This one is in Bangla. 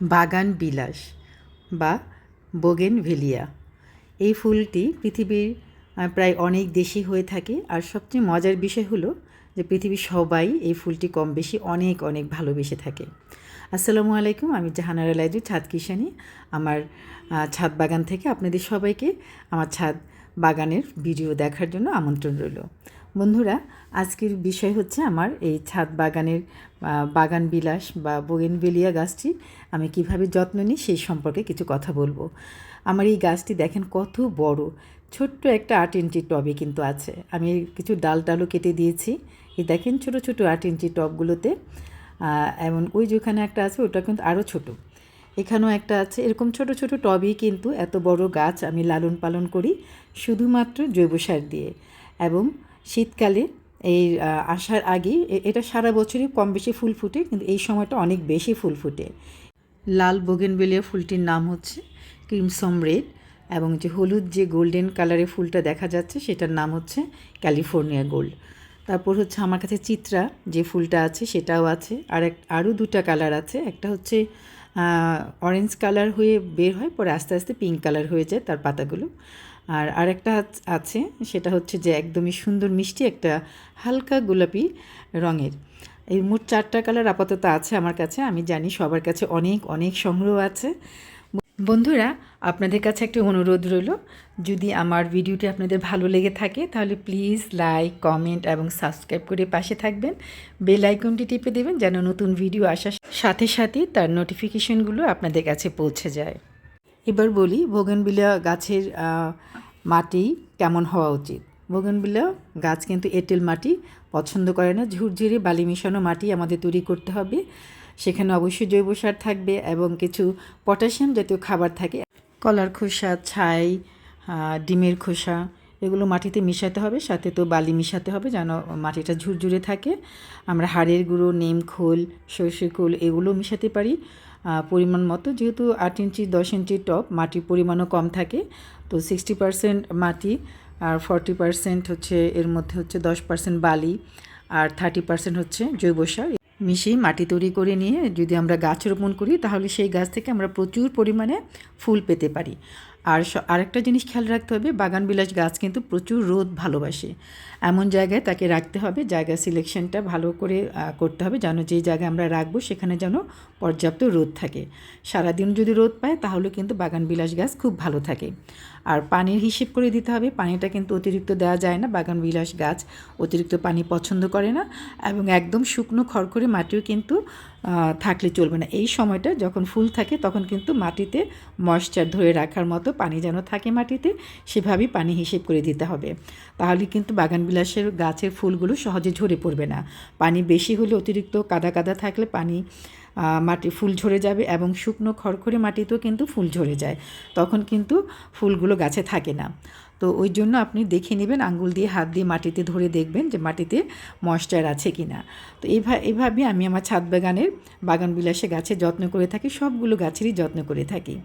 বাগান বিলাস বা বোগেনভেলিয়া। এই ফুলটি পৃথিবীর প্রায় অনেক দেশেই হয়ে থাকে। আর সবচেয়ে মজার বিষয় হলো যে পৃথিবীর সবাই এই ফুলটি কম বেশি অনেক অনেক ভালোবেসে থাকে। আসসালামু আলাইকুম, আমি জাহানারা লাইজু ছাদ কিষানি। আমার ছাদ বাগান থেকে আপনাদের সবাইকে আমার ছাদ বাগানের ভিডিও দেখার জন্য আমন্ত্রণ রইল। বন্ধুরা, আজকের বিষয় হচ্ছে আমার এই ছাদ বাগানের বাগান বিলাস বা বোগেনভেলিয়া গাছটি আমি কীভাবে যত্ন নিই সেই সম্পর্কে কিছু কথা বলব। আমার এই গাছটি দেখেন কত বড়, ছোট্ট একটা আট ইঞ্চি টবে কিন্তু আছে। আমি কিছু ডাল টালও কেটে দিয়েছি। এই দেখেন ছোট ছোট আট ইঞ্চি টবগুলোতে এমন ওই যেখানে একটা আছে ওটা কিন্তু আরও ছোট। এখানেও একটা আছে। এরকম ছোট ছোট টবেই কিন্তু এত বড় গাছ আমি লালন পালন করি শুধুমাত্র জৈব সার দিয়ে। এবং শীতকালে এই আসার আগেই এ- এটা সারা বছরই কম বেশি ফুল ফুটে, কিন্তু এই সময়টা অনেক বেশি ফুল ফুটে। লাল বোগেনবেলিয়া ফুলটির নাম হচ্ছে ক্রিমসম রেড এবং যে হলুদ যে গোল্ডেন কালারের ফুলটা দেখা যাচ্ছে সেটার নাম হচ্ছে ক্যালিফোর্নিয়া গোল্ড। তারপর হচ্ছে আমার কাছে চিত্রা যে ফুলটা আছে সেটাও আছে। আর এক, আরও দুটা কালার আছে। একটা হচ্ছে অরেঞ্জ কালার হয়ে বের হয়, পরে আস্তে আস্তে পিঙ্ক কালার হয়ে যায় তার পাতাগুলো। আর আরেকটা আছ- সেটা হচ্ছে যে একদমই সুন্দর মিষ্টি একটা হালকা গোলাপি রঙের। এই মোট চারটা কালার আপাতত আছে আমার কাছে, আমি জানি সবার কাছে অনেক অনেক সংগ্রহ আছে। বন্ধুরা, আপনাদের কাছে একটা অনুরোধ রইল। যদি আমার ভিডিওটি আপনাদের ভালো লেগে থাকে, তাহলে প্লিজ লাইক, কমেন্ট এবং সাবস্ক্রাইব করে পাশে থাকবেন। বেল আইকনটি টিপে দেবেন যেন নতুন ভিডিও আসার সাথে সাথে তার নোটিফিকেশনগুলো আপনাদের কাছে পৌঁছে যায়। এবার বলি বোগেনবিলা গাছের মাটি কেমন হওয়া উচিত? বোগেনবিলা গাছ কিন্তু এঁটেল মাটি, পছন্দ করে না। ঝুরঝুরে বালি মিশানো মাটি আমাদের তৈরি করতে হবে। সেখানে অবশ্যই জৈব সার থাকবে এবং কিছু পটাশিয়াম জাতীয় খাবার থাকে। কলার খোসা, ছাই ডিমের খোসা, এগুলো মাটিতে মিশাতে হবে, সাথে তো বালি মিশাতে হবে যেন মাটিটা ঝুরঝুরে থাকে। আমরা হাড়ের গুঁড়ো, নিম, খোল সর্ষে খোল এগুলো মিশাতে পারি। পরিমাণ মতো, যেহেতু আট ইঞ্চি, দশ ইঞ্চি টপ, মাটির পরিমাণও কম থাকে, তো সিক্সটি পারসেন্ট মাটি আর ফর্টি পারসেন্ট হচ্ছে, এর মধ্যে হচ্ছে দশ পারসেন্ট বালি, আর থার্টি পারসেন্ট হচ্ছে জৈব সার। মিশিয়ে মাটি তৈরি করে নিয়ে যদি আমরা গাছ রোপণ করি, তাহলে সেই গাছ থেকে আমরা প্রচুর পরিমাণে ফুল পেতে পারি। আর আরেকটা জিনিস খেয়াল রাখতে হবে, বাগান বিলাস গাছ কিন্তু প্রচুর রোদ ভালোবাসে। এমন জায়গায় তাকে রাখতে হবে, জায়গা সিলেকশনটা ভালো করে করতে হবে যেন যেই জায়গায় আমরা রাখব সেখানে যেন পর্যাপ্ত রোদ থাকে। সারাদিন যদি রোদ পায় তাহলে কিন্তু বাগান বিলাস গাছ খুব ভালো থাকে। আর পানির হিসেব করে দিতে হবে, পানিটা কিন্তু অতিরিক্ত দেওয়া যায় না, বাগান বিলাস গাছ অতিরিক্ত পানি পছন্দ করে না। এবং একদম শুকনো খড়খড়ে মাটিও কিন্তু থাকলে চলবে না। এই সময়টা যখন ফুল থাকে তখন কিন্তু মাটিতে ময়শ্চার ধরে রাখার মতো পানি যেন থাকে মাটিতে, সেভাবেই পানি হিসেব করে দিতে হবে। তাহলে কিন্তু বাগান বিলাসের গাছের ফুলগুলো সহজে ঝরে পড়বে না। পানি বেশি হলে অতিরিক্ত কাদা কাদা থাকলে পানি মাটি ফুল ঝরে যাবে এবং শুকনো খড়খড়ে মাটিতেও কিন্তু ফুল ঝরে যায়। তখন কিন্তু ফুলগুলো গাছে থাকে না। তো ওই জন্য আপনি দেখে নেবেন, আঙ্গুল দিয়ে, হাত দিয়ে মাটিতে ধরে দেখবেন যে মাটিতে ময়শ্চার আছে কি না তো এভা এইভাবে আমি আমার ছাদ বাগানের বাগান বিলাসে গাছের যত্ন করে থাকি, সবগুলো গাছেরই যত্ন করে থাকি।